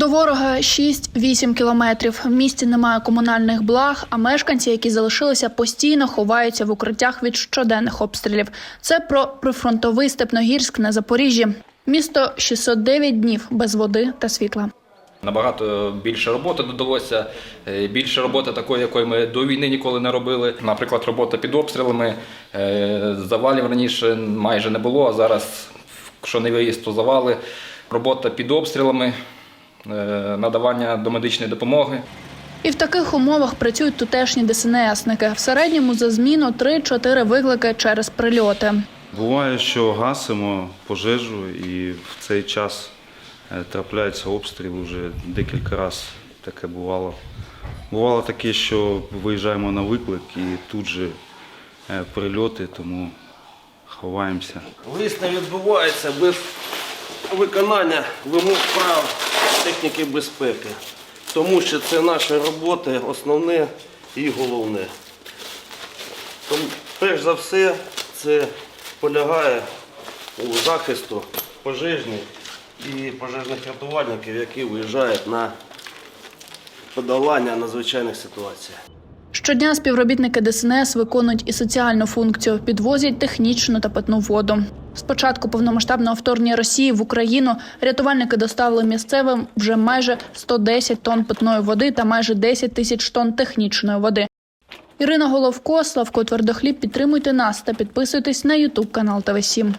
До ворога 6-8 кілометрів. В місті немає комунальних благ, а мешканці, які залишилися, постійно ховаються в укриттях від щоденних обстрілів. Це про прифронтовий Степногірськ на Запоріжжі. Місто 609 днів без води та світла. Набагато більше роботи додалося, е, більше роботи такої, якої ми до війни ніколи не робили. Наприклад, робота під обстрілами, е, завалів раніше майже не було, а зараз, якщо не виїзд, то завали. Робота під обстрілами, надавання домедичної допомоги. І в таких умовах працюють тутешні ДСНСники. В середньому за зміну 3-4 виклики через прильоти. Буває, що гасимо пожежу і в цей час е, трапляється обстріл вже декілька разів таке бувало. Бувало таке, що виїжджаємо на виклик і тут же е, прильоти, тому ховаємося. Виїзд не відбувається без виконання вимог прав техніки безпеки, тому що це наша робота основне і головне. Тому, перш за все, це полягає у захисту пожежних і пожежних рятувальників, які виїжджають на подолання надзвичайних ситуацій. Щодня співробітники ДСНС виконують і соціальну функцію, підвозять технічну та питну воду. З початку повномасштабного вторгнення Росії в Україну рятувальники доставили місцевим вже майже 110 тонн питної води та майже 10 тисяч тонн технічної води. Ірина Головко, Славко Твердохліб. Підтримуйте нас та підписуйтесь на Ютуб канал ТВ 7